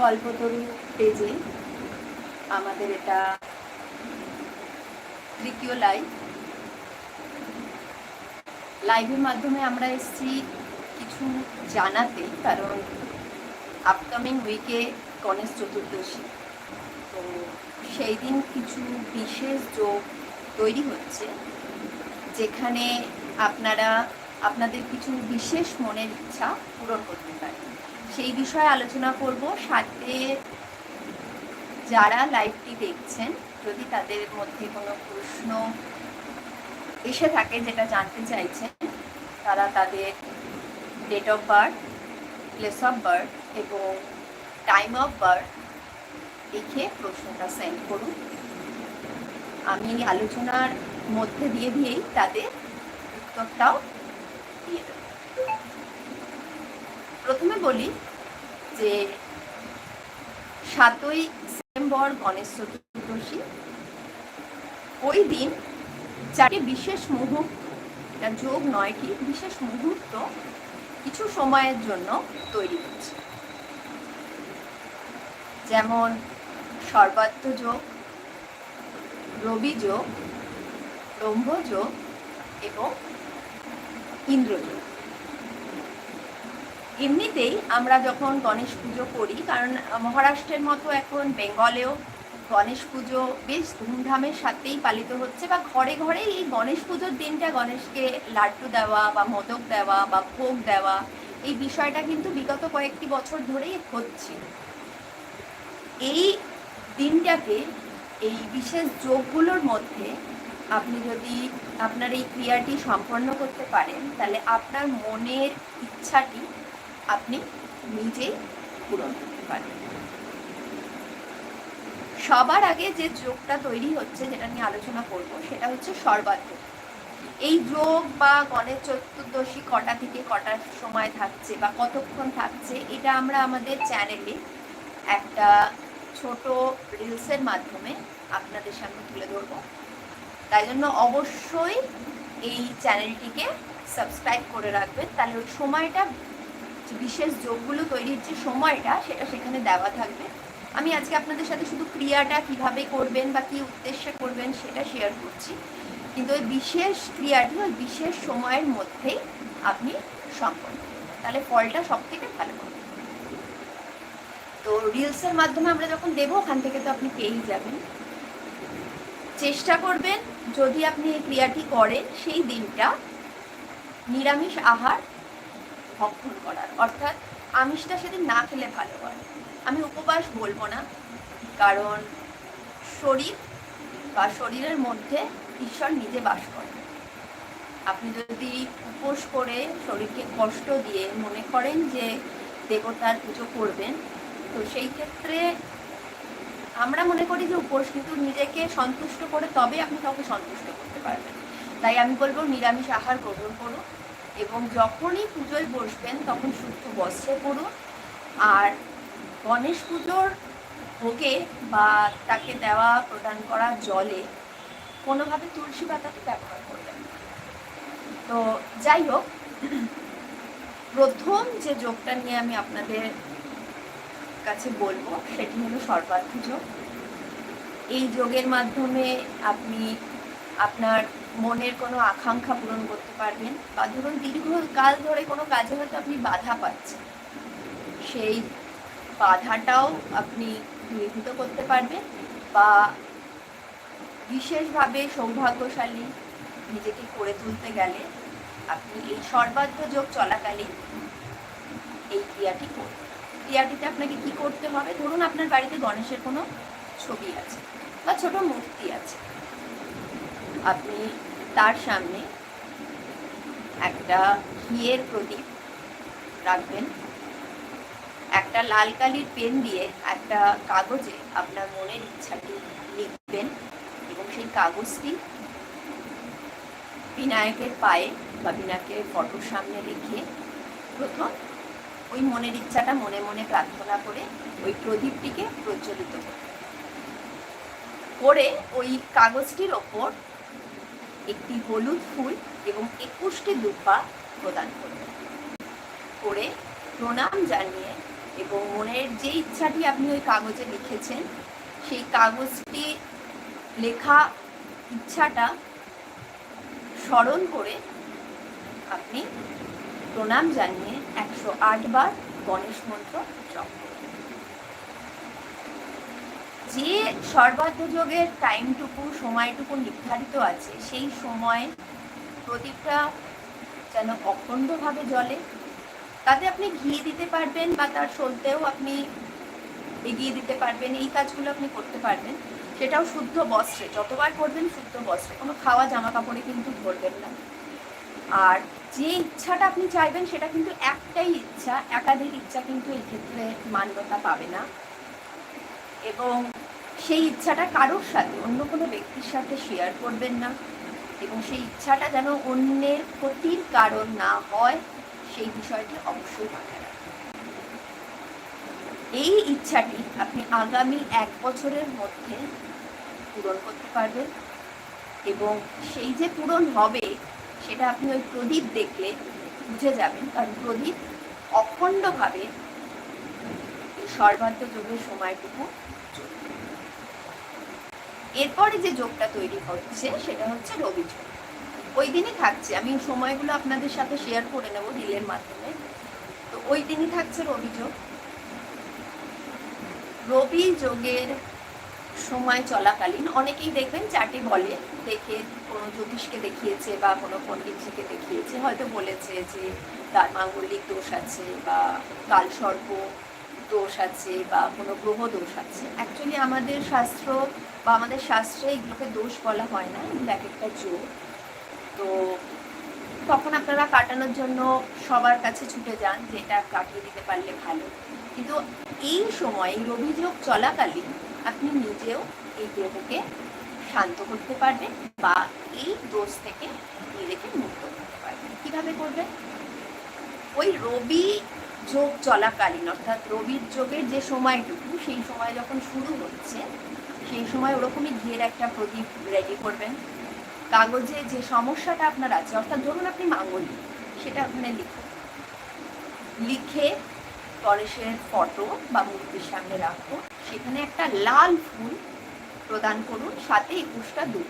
কল্পতরু পেজে আমাদের এটা তৃতীয় লাইভ লাইভের মাধ্যমে আমরা এসেছি কিছু জানাতে, কারণ আপকামিং উইকে গণেশ চতুর্দশী। তো সেই দিন কিছু বিশেষ যোগ তৈরি হচ্ছে, যেখানে আপনারা, আপনাদের কিছু বিশেষ মনের ইচ্ছা পূরণ করতে পারেন। সেই বিষয়ে আলোচনা করব। সাথে যারা লাইভটি দেখছেন, যদি তাদের মধ্যে কোনো প্রশ্ন এসে থাকে যেটা জানতে চাইছেন, তারা তাদের date of birth place of birth এবং টাইম অফ বার্থ লিখে প্রশ্নটা সেন্ড করুন। আমি আলোচনার মধ্যে দিয়ে দিয়েই তাদের উত্তরটাও দিয়ে দেব। প্রথমে বলি যে সাতই সেপ্টেম্বর গণেশ চতুর্দশী, ওই দিন চারটি বিশেষ মুহূর্ত যোগ নয় কি, বিশেষ মুহূর্ত কিছু সময়ের জন্য তৈরি হচ্ছে। যেমন সর্বাত্ম যোগ, রবি যোগ, ব্রহ্ম যোগ এবং ইন্দ্রযোগ এমনিতেই আমরা যখন গণেশ পুজো করি, কারণ মহারাষ্ট্রের মতো এখন বেঙ্গলেও গণেশ পুজো বেশ ধুমধামের সাথেই পালিত হচ্ছে বা ঘরে ঘরে এই গণেশ পুজোর দিনটা গণেশকে লাড্ডু দেওয়া বা মোদক দেওয়া বা ভোগ দেওয়া, এই বিষয়টা কিন্তু বিগত কয়েকটি বছর ধরেই হচ্ছে। এই দিনটাকে এই বিশেষ যোগগুলোর মধ্যে আপনি যদি আপনার এই ক্রিয়াটি সম্পন্ন করতে পারেন, তাহলে আপনার মনের ইচ্ছাটি আপনি নিজেই পূরণ করতে পারেন। সবার আগে যে যোগটা তৈরি হচ্ছে যেটা নিয়ে আলোচনা করব, সেটা হচ্ছে সর্বাত্ম এই যোগ বা গণেশ চতুর্দশী কটা থেকে কটার সময় থাকছে বা কতক্ষণ থাকছে, এটা আমরা আমাদের চ্যানেলে একটা ছোট রিলসের মাধ্যমে আপনাদের সামনে তুলে ধরব। তাই জন্য অবশ্যই এই চ্যানেলটিকে সাবস্ক্রাইব করে রাখবেন। তাহলে ওই সময়টা বিশেষ যোগগুলো তৈরির যে সময়টা, সেটা সেখানে দেওয়া থাকবে। আমি আজকে আপনাদের সাথে শুধু ক্রিয়াটা কীভাবে করবেন বা কি উদ্দেশ্যে করবেন সেটা শেয়ার করছি। কিন্তু ওই বিশেষ ক্রিয়াটি ওই বিশেষ সময়ের মধ্যেই আপনি সম্পন্ন তাহলে ফলটা সব থেকে ভালো হবে। তো রিলসের মাধ্যমে আমরা যখন দেবো, ওখান থেকে তো আপনি পেয়েই যাবেন। চেষ্টা করবেন, যদি আপনি এই ক্রিয়াটি করেন, সেই দিনটা নিরামিষ আহার ভক্ষণ করার। অর্থাৎ আমিষটা সেদিন না খেলে ভালো হয়। আমি উপবাস বলব না, কারণ শরীর বা শরীরের মধ্যে ঈশ্বর নিজে বাস করে আপনি যদি উপোস করে শরীরকে কষ্ট দিয়ে মনে করেন যে দেবতার পুজো করবেন, তো সেই ক্ষেত্রে আমরা মনে করি যে উপোস কিন্তু নিজেকে সন্তুষ্ট করে তবে আপনি কাউকে সন্তুষ্ট করতে পারবেন। তাই আমি বলব নিরামিষ আহার গ্রহণ করুন। এবং যখনই পুজোয় বসবেন, তখন শুদ্ধ বস্ত্রে পড়ুন আর গণেশ পুজোর ভোগে বা তাকে দেওয়া, প্রদান করা জলে কোনোভাবে তুলসী পাতাকে ব্যবহার করবেন তো যাই হোক, প্রথম যে যোগটা নিয়ে আমি আপনাদের কাছে বলব, সেটি হলো সর্বার্থ যোগ। এই যোগের মাধ্যমে আপনি আপনার মনের কোনো আকাঙ্ক্ষা পূরণ করতে পারবেন বা ধরুন দীর্ঘকাল ধরে কোনো কাজে হয়তো আপনি বাধা পাচ্ছেন। সেই বাধাটাও আপনি দূরীভূত করতে পারবেন বা বিশেষভাবে সৌভাগ্যশালী নিজেকে করে তুলতে গেলে আপনি এই সর্বাধ্য যোগ চলাকালীন এই ক্রিয়াটি করবেন ক্রিয়াটিতে আপনাকে কি করতে হবে? ধরুন আপনার বাড়িতে গণেশের কোনো ছবি আছে বা ছোট মূর্তি আছে। আপনি তার সামনে একটা ঘিয়ের প্রদীপ রাখবেন। একটা লাল কালির পেন দিয়ে একটা কাগজে আপনার মনের ইচ্ছাটি লিখবেন এবং সেই কাগজটি বিনায়কের পায়ে বা বিনায়কের ফটোর সামনে রেখে প্রথম ওই মনের ইচ্ছাটা মনে মনে প্রার্থনা করে ওই প্রদীপটিকে প্রজ্বলিত করে ওই কাগজটির ওপর একটি হলুদ ফুল এবং একুশটি দুপা প্রদান করবেন করে প্রণাম জানিয়ে এবং মনের যে ইচ্ছাটি আপনি ওই কাগজে লিখেছেন, সেই কাগজটি লেখা ইচ্ছাটা স্মরণ করে আপনি প্রণাম জানিয়ে একশো আট বার গণেশ মন্ত্র জপ করবেন যে সর্বাধ্য যোগের টাইমটুকু, সময়টুকু নির্ধারিত আছে, সেই সময় প্রদীপটা যেন অখণ্ডভাবে জ্বলে। তাতে আপনি ঘি দিতে পারবেন বা তার সলতেও আপনি এগিয়ে দিতে পারবেন, এই কাজগুলো আপনি করতে পারবেন। সেটাও শুদ্ধ বস্ত্রে, যতবার করবেন শুদ্ধ বস্ত্রে। কোনো খাওয়া জামা কাপড়ে কিন্তু ধরবেন না। আর যে ইচ্ছাটা আপনি চাইবেন, সেটা কিন্তু একটাই ইচ্ছা, একাধিক ইচ্ছা কিন্তু এই ক্ষেত্রে মান্যতা পাবে না। এবং সেই ইচ্ছাটা কারোর সাথে, অন্য কোনো ব্যক্তির সাথে শেয়ার করবেন না। এবং সেই ইচ্ছাটা যেন অন্যের ক্ষতির কারণ না হয়, সেই বিষয়টি অবশ্যই মাথায় এই ইচ্ছাটি আপনি আগামী এক বছরের মধ্যে পূরণ করতে পারবেন। এবং সেই যে পূরণ হবে, সেটা আপনি ওই প্রদীপ দেখলে বুঝে যাবেন। কারণ প্রদীপ অখণ্ডভাবে সর্বান্ত যোগের সময়টুকু। এরপরে যে যোগটা তৈরি হচ্ছে, সেটা হচ্ছে রবি যোগ। ওই দিনই থাকছে। আমি সময়গুলো আপনাদের সাথে শেয়ার করে নেব রিলের মাধ্যমে। তো ওই দিনই থাকছে রবি যোগ। রবি যোগের সময় চলাকালীন অনেকেই দেখবেন চারটি বলে দেখে কোনো জ্যোতিষকে দেখিয়েছে বা কোনো পণ্ডিতজিকে দেখিয়েছে। হয়তো বলেছে যে তার মাঙ্গলিক দোষ আছে বা কালসর্প দোষ আছে বা কোনো গ্রহ দোষ আছে। অ্যাকচুয়ালি আমাদের শাস্ত্র বা আমাদের শাস্ত্রে এগুলোকে দোষ বলা হয় না এগুলো এক একটা যোগ তো তখন আপনারা কাটানোর জন্য সবার কাছে ছুটে যান যে এটা কাটিয়ে দিতে পারলে ভালো। কিন্তু এই সময়, এই অভিযোগ চলাকালীন আপনি নিজেও এই গ্রহকে শান্ত করতে পারবেন বা এই দোষ থেকে নিজেকে মুক্ত করতে পারবেন। কীভাবে করবেন? ওই রবি যোগ চলাকালীন, অর্থাৎ রবির যোগের যে সময়টুকু, সেই সময় যখন শুরু হচ্ছে সেই সময় ওরকমই ঘিয়ের একটা প্রদীপ রেডি করবেন। কাগজে যে সমস্যাটা আপনার আছে, অর্থাৎ ধরুন আপনি মাঙ্গলিক, সেটা ওখানে লিখুন। লিখে গণেশের ফটো বা মূর্তির সামনে রাখুন। সেখানে একটা লাল ফুল প্রদান করুন, সাথে একুশটা দুধ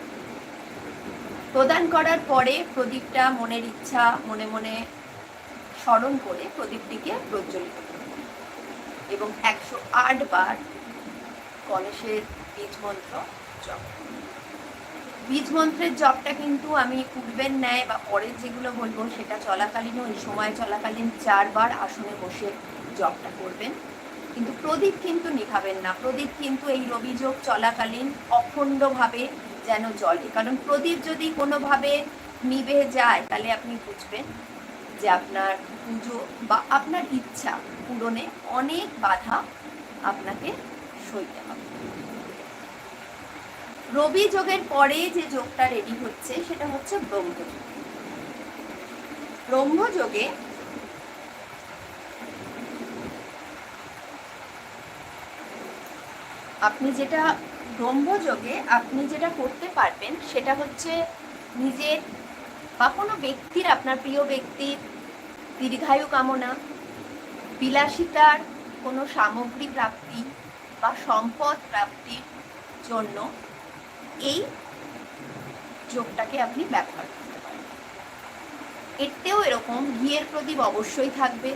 প্রদান করার পরে প্রদীপটা মনের ইচ্ছা, মনে মনে স্মরণ করে প্রদীপটিকে প্রজ্বলিত করুন। এবং একশো আট বার গণেশের বীজ মন্ত্র জপ। করুন। বীজ জপটা কিন্তু আমি পূর্বের ন্যায় বা পরের যেগুলো বলব সেটা চলাকালীন ওই সময় চলাকালীন চারবার আসনে বসে জপটা করবেন। কিন্তু প্রদীপ কিন্তু নিভাবেন না। প্রদীপ কিন্তু এই রবিযোগ চলাকালীন অখণ্ডভাবে যেন জলে কারণ প্রদীপ যদি কোনোভাবে নিভে যায়, তাহলে আপনি বুঝবেন যে আপনার পুজো বা আপনার ইচ্ছা পূরণে অনেক বাধা আপনাকে সইতে হবে। রবি যোগের পরে যে যোগটা রেডি হচ্ছে, সেটা হচ্ছে ব্রহ্মযোগ ব্রহ্মযোগে আপনি যেটা ব্রহ্মযোগে আপনি যেটা করতে পারবেন, সেটা হচ্ছে নিজের বা কোনো ব্যক্তির, আপনার প্রিয় ব্যক্তির দীর্ঘায়ু কামনা, বিলাসিতার কোনো সামগ্রী প্রাপ্তি বা সম্পদ প্রাপ্তির জন্য এই যোগটাকে আপনি ব্যবহার করতে পারেন। এতেও এরকম ঘিয়ের প্রদীপ অবশ্যই থাকবে।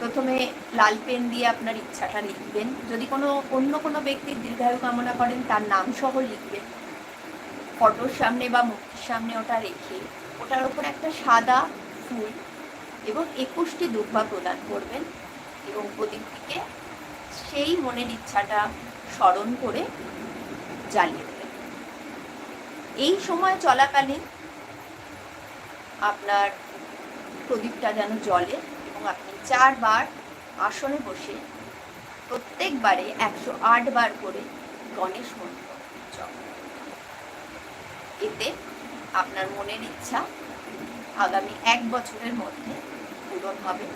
প্রথমে লাল পেন দিয়ে আপনার ইচ্ছাটা লিখবেন। যদি কোনো অন্য কোনো ব্যক্তির দীর্ঘায়ু কামনা করেন, তার নাম সহ লিখবেন। ফটোর সামনে বা মূর্তির সামনে ওটা রেখে ওটার ওপর একটা সাদা ফুল এবং একুশটি দুর্বা প্রদান করবেন এবং প্রদীপটিকে সেই মনের ইচ্ছাটা স্মরণ করে জ্বালিয়ে দেবেন। এই সময় চলাকালীন আপনার প্রদীপটা যেন জলে এবং আপনি চারবার আসনে বসে প্রত্যেকবারে একশো আট বার করে গণেশ মন্ত্র জপ এতে আপনার মনের ইচ্ছা আগামী এক বছরের মধ্যে পূরণ হবে।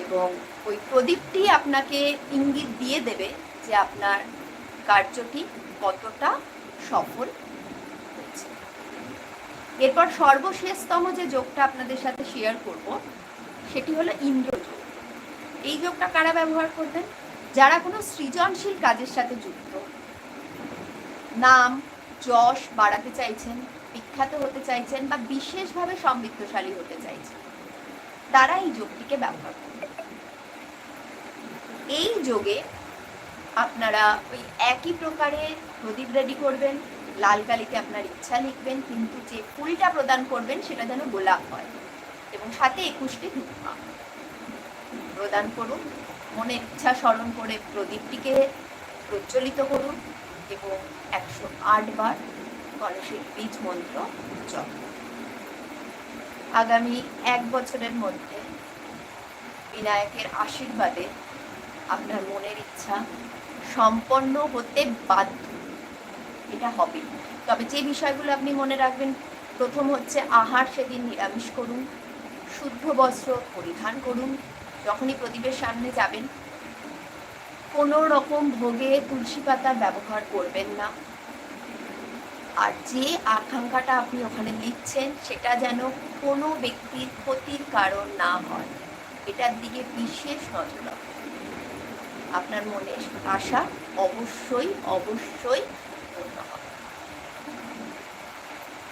এবং ওই প্রদীপটি আপনাকে ইঙ্গিত দিয়ে দেবে যে আপনার কার্যটি কতটা সফল এরপর সর্বশেষতম যে যোগটা আপনাদের সাথে শেয়ার করব, সেটি হলো ইন্দ্রযোগ এই যোগটা কারা ব্যবহার করবেন? যারা কোনো সৃজনশীল কাজের সাথে যুক্ত, নাম, যশ বাড়াতে চাইছেন, বিখ্যাত হতে চাইছেন বা বিশেষভাবে সমৃদ্ধশালী হতে চাইছেন, তারা এই যোগটিকে ব্যবহার করবেন। এই যোগে আপনারা ওই একই প্রকারে প্রদীপ রেডি করবেন, লাল কালিতে আপনার ইচ্ছা লিখবেন, কিন্তু যে ফুলটা প্রদান করবেন সেটা যেন গোলাপ হয়। এবং সাথে একুশটি ধূপমা। প্রদান করুন, মনের ইচ্ছা স্মরণ করে প্রদীপটিকে প্রজ্বলিত করুন এবং একশো আট বার গণেশের বীজ মন্ত্র জপ আগামী এক বছরের মধ্যে বিনায়কের আশীর্বাদে আপনার মনের ইচ্ছা সম্পন্ন হতে বাধ্য। এটা হবে। তবে যে বিষয়গুলো আপনি মনে রাখবেন, প্রথম হচ্ছে আহার সেদিন নিরামিষ করুন, শুদ্ধ বস্ত্র পরিধান করুন, যখনই প্রদীপের সামনে যাবেন। কোনো রকম ভোগে তুলসী পাতা ব্যবহার করবেন না। আর যে আকাঙ্ক্ষাটা আপনি ওখানে লিখছেন সেটা যেন কোনো ব্যক্তির ক্ষতির কারণ না হয়। এটার দিকে বিশেষ নজর রাখুন। আপনার মনের আশা অবশ্যই অবশ্যই পূর্ণ হবে।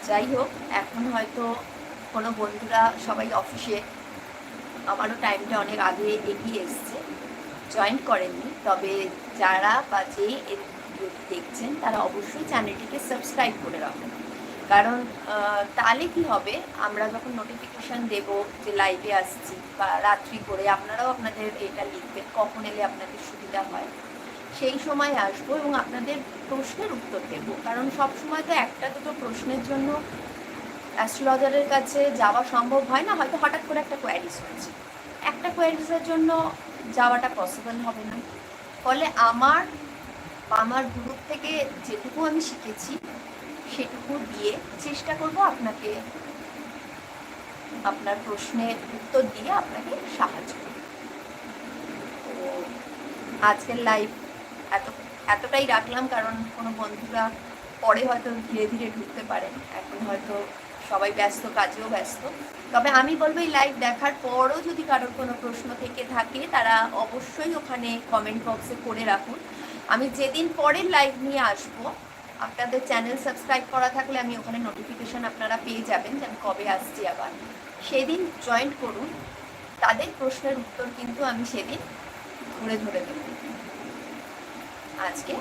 যাই হোক, এখন হয়তো কোনো বন্ধুরা সবাই অফিসে, আমারও টাইমটা অনেক আগে এগিয়ে এসছে। জয়েন করেননি, তবে যারা বা যে দেখছেন, তারা অবশ্যই চ্যানেলটিকে সাবস্ক্রাইব করে রাখবেন কারণ তাহলে কি হবে? আমরা যখন নোটিফিকেশন দেব যে লাইভে আসছি বা রাত্রি করে, আপনারাও আপনাদের এটা লিখবেন, কখন এলে আপনাদের সুবিধা হয়। সেই সময় আসব এবং আপনাদের প্রশ্নের উত্তর দেব। কারণ সব সময় তো একটা দুটো প্রশ্নের জন্য অ্যাস্ট্রোলজারের কাছে যাওয়া সম্ভব হয় না, হয়তো হঠাৎ করে একটা কোয়ারিজ হয়েছে একটা কোয়ারিজের জন্য যাওয়াটা পসিবল হবে না। ফলে আমার আমার গ্রুপ থেকে যেটুকু আমি শিখেছি সেটুকু দিয়ে চেষ্টা করব আপনাকে আপনার প্রশ্নের উত্তর দিয়ে আপনাকে সাহায্য করব তো আজকের লাইভ এত, এতটাই রাখলাম কারণ কোনো বন্ধুরা পরে হয়তো ধীরে ধীরে ঢুকতে পারেন। এখন হয়তো সবাই ব্যস্ত, কাজেও ব্যস্ত। তবে আমি বলব এই লাইভ দেখার পরও যদি কারোর কোনো প্রশ্ন থেকে থাকে, তারা অবশ্যই ওখানে কমেন্ট বক্সে করে রাখুন। আমি যেদিন পরের লাইভ নিয়ে আসব আপনাদের চ্যানেল সাবস্ক্রাইব করা থাকলে আমি ওখানে নোটিফিকেশন আপনারা পেয়ে যাবেন যে আমি কবে আসছি আবার। সেদিন জয়েন্ট করুন। তাদের প্রশ্নের উত্তর কিন্তু আমি সেদিন ধরে ধরে দেব। আজকে